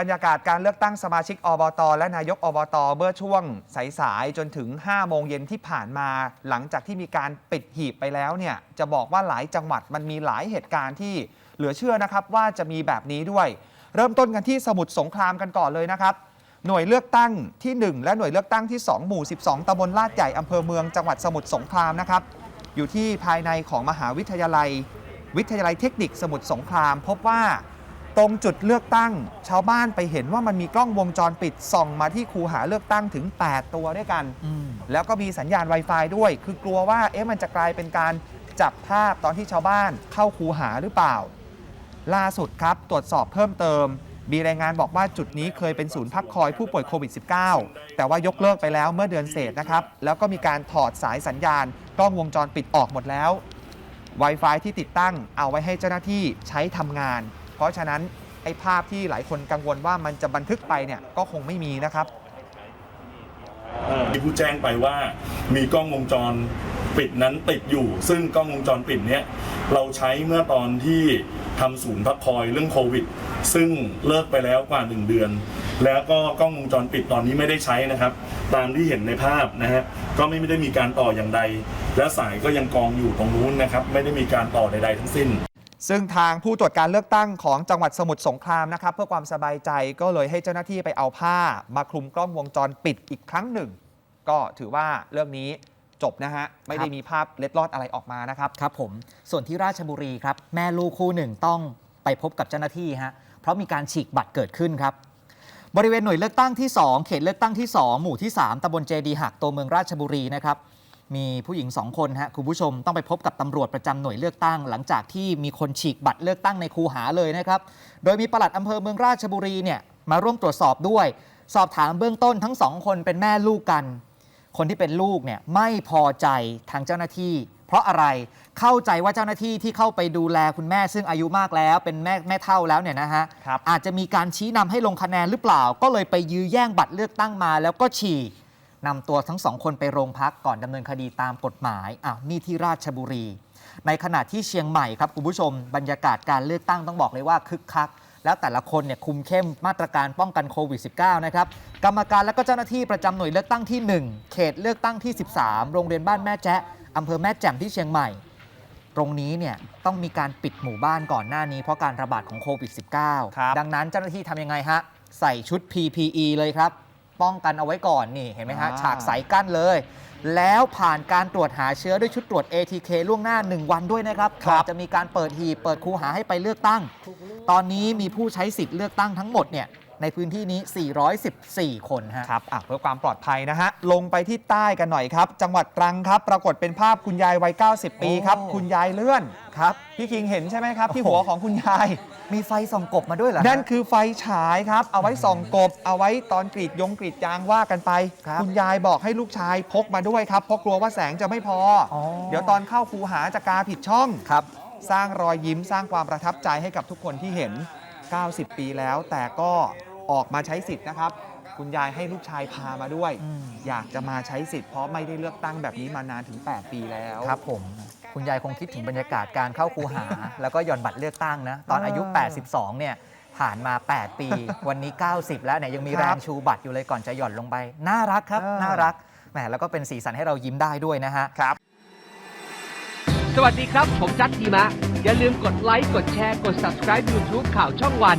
บรรยากาศการเลือกตั้งสมาชิกอบต และนายกอบต เมื่อช่วงสายๆจนถึง 5 โมงเย็นที่ผ่านมา หลังจากที่มีการปิดหีบไปแล้วเนี่ยจะบอกว่าหลายจังหวัดมันมีหลายเหตุการณ์ที่เหลือเชื่อนะครับว่าจะมีแบบนี้ด้วย เริ่มต้นกันที่สมุทรสงครามกันก่อนเลยนะครับ หน่วยเลือกตั้งที่ 1 และหน่วยเลือกตั้งที่ 2 หมู่ 12ตำบลลาดใหญ่อำเภอเมืองจังหวัดสมุทรสงครามนะครับอยู่ที่ภายในของมหาวิทยาลัย วิทยาลัยเทคนิคสมุทรสงคราม พบว่า ตรงจุดเลือกตั้ง ชาวบ้านไปเห็นว่ามันมีกล้องวงจรปิดส่องมาที่คูหาเลือกตั้งถึง 8 ตัวด้วยกันอืมแล้วก็มีสัญญาณ Wi-Fi ด้วย คือกลัวว่าเอ๊ะมันจะกลายเป็นการจับภาพตอนที่ชาวบ้านเข้าคูหาหรือเปล่า ล่าสุดครับ ตรวจสอบเพิ่มเติม มีรายงานบอกว่าจุดนี้เคยเป็นศูนย์พักคอยผู้ป่วยโควิด -19 แต่ว่ายกเลิกไปแล้วเมื่อเดือนเศษนะครับ แล้วก็มีการถอดสายสัญญาณ กล้องวงจรปิดออกหมดแล้ว Wi-Fi ที่ติดตั้งเอาไว้ให้เจ้าหน้าที่ใช้ทำงานเพ ราะฉะนั้นไอ้ภาพที่หลายคนกังวลว่ามันจะบันทึกไปเนี่ยก็คงไม่มีนะครับมีผู้แจ้งไปว่ามีกล้องวงจรปิดนั้นติดอยู่ ซึ่งกล้องวงจรปิดเนี้ยเราใช้เมื่อตอนที่ทำศูนย์พักคอยเรื่องโควิด ซึ่งเลิกไปแล้วกว่า 1 เดือน แล้วก็กล้องวงจรปิดตอนนี้ไม่ได้ใช้นะครับ ตามที่เห็นในภาพนะฮะก็ไม่ได้มีการต่ออย่างใด และสายก็ยังกองอยู่ตรงนู้นนะครับ ไม่ได้มีการต่อใด ๆ ทั้งสิ้น ซึ่งทางผู้ตรวจการเลือกตั้งของจังหวัดสมุทรสงครามนะครับ เพื่อความสบายใจก็เลยให้เจ้าหน้าที่ไปเอาผ้า มาคลุมกล้องวงจรปิดอีกครั้งหนึ่ง ก็ถือว่าเรื่องนี้จบนะฮะ ไม่ได้มีภาพเล็ดลอดอะไรออกมานะครับ ครับผมส่วนที่ราชบุรีครับ แม่ลูกคู่หนึ่งต้องไปพบกับเจ้าหน้าที่ฮะเพราะมีการฉีกบัตรเกิดขึ้นครับบริเวณหน่วยเลือกตั้งที่ 2 เขตเลือกตั้งที่ 2 หมู่ที่ 3ตำบลเจดีหักตัวเมืองราชบุรีนะครับ มีผู้หญิง2คนฮะคุณผู้ชมต้องไปพบกับตำรวจประจำหน่วยเลือกตั้ง หลังจากที่มีคนฉีกบัตรเลือกตั้งในคูหาเลยนะครับ โดยมีปลัดอำเภอเมืองราชบุรีเนี่ยมาร่วมตรวจสอบด้วย สอบถามเบื้องต้นทั้งสองคนเป็นแม่ลูกกัน คนที่เป็นลูกเนี่ยไม่พอใจทางเจ้าหน้าที่ เพราะอะไรเข้าใจว่าเจ้าหน้าที่ที่เข้าไปดูแลคุณแม่ซึ่งอายุมากแล้ว เป็นแม่แม่เท่าแล้วเนี่ยนะฮะครับอาจจะมีการชี้นำให้ลงคะแนนหรือเปล่า ก็เลยไปยื้อแย่งบัตรเลือกตั้งมา แล้วก็ฉีก นำตัวทั้งสองคนไปโรงพักก่อนดำเนินคดีตามกฎหมายอ้าวนี่ที่ราชบุรี ในขณะที่เชียงใหม่ครับคุณผู้ชม บรรยากาศการเลือกตั้งต้องบอกเลยว่าคึกคัก แล้วแต่ละคนเนี่ยคุมเข้มมาตรการป้องกันโควิด -19 นะครับกรรมการและก็เจ้าหน้าที่ประจำหน่วยเลือกตั้งที่ 1 เขตเลือกตั้งที่ 13 โรงเรียนบ้านแม่แจ๊ะอำเภอแม่แจ่มที่เชียงใหม่ ตรงนี้เนี่ยต้องมีการปิดหมู่บ้านก่อนหน้านี้เพราะการระบาดของโควิดครับ -19 ดังนั้นเจ้าหน้าที่ทำยังไงฮะใส่ชุด PPE เลยครับ ป้องกันเอาไว้ก่อนนี่เห็นไหมฮะอ่าฉากใสกั้นเลย แล้วผ่านการตรวจหาเชื้อด้วยชุดตรวจ ATK ล่วงหน้า 1 วันด้วยนะครับก่อนจะมีการเปิดหีบเปิดคูหาให้ไปเลือกตั้ง ตอนนี้มีผู้ใช้สิทธิ์เลือกตั้งทั้งหมดเนี่ย ในพื้นที่นี้ 414 คนฮะ ครับอะเพื่อความปลอดภัยนะฮะ ลงไปที่ใต้กันหน่อยครับ จังหวัดตรังครับ ปรากฏเป็นภาพคุณยายวัย 90 ปีครับ โอ้ คุณยายเลื่อน ครับ พี่คิงเห็นใช่ไหมครับ ที่หัวของคุณยาย มีไฟส่องกบมาด้วยเหรอฮะ นั่นคือไฟฉายครับ เอาไว้ส่องกบ เอาไว้ตอนกรีดยงกรีดยางว่ากันไปครับณยายบอกให้ลูกชายพกมาด้วยครับ เพราะกลัวว่าแสงจะไม่พอออ เดี๋ยวตอนเข้าคูหาจะกาผิดช่อง ครับ สร้างรอยยิ้มสร้างความประทับใจให้กับทุกคนที่เห็น 90 ปีแล้ว แต่ก็ ออกมาใช้สิทธิ์นะครับ คุณยายให้ลูกชายพามาด้วยอืมอยากจะมาใช้สิทธิ์เพราะไม่ได้เลือกตั้งแบบนี้มานานถึง 8 ปีแล้วครับผม คุณยายคงคิดถึงบรรยากาศการเข้าคูหา แล้วก็หย่อนบัตรเลือกตั้งนะ ตอนอายุเออ82 เนี่ยผ่านมา 8 ปี วันนี้ 90 แล้วเนี่ยยังมีครับแรงชูบัตรอยู่เลยก่อนจะหย่อนลงไป น่ารักครับเออน่ารักแหมแล้วก็เป็นสีสันให้เรายิ้มได้ด้วยนะฮะครับ สวัสดีครับ ผมจัดทีมะ อย่าลืมกดไลค์ กดแชร์ กด subscribe YouTube ข่าวช่องวัน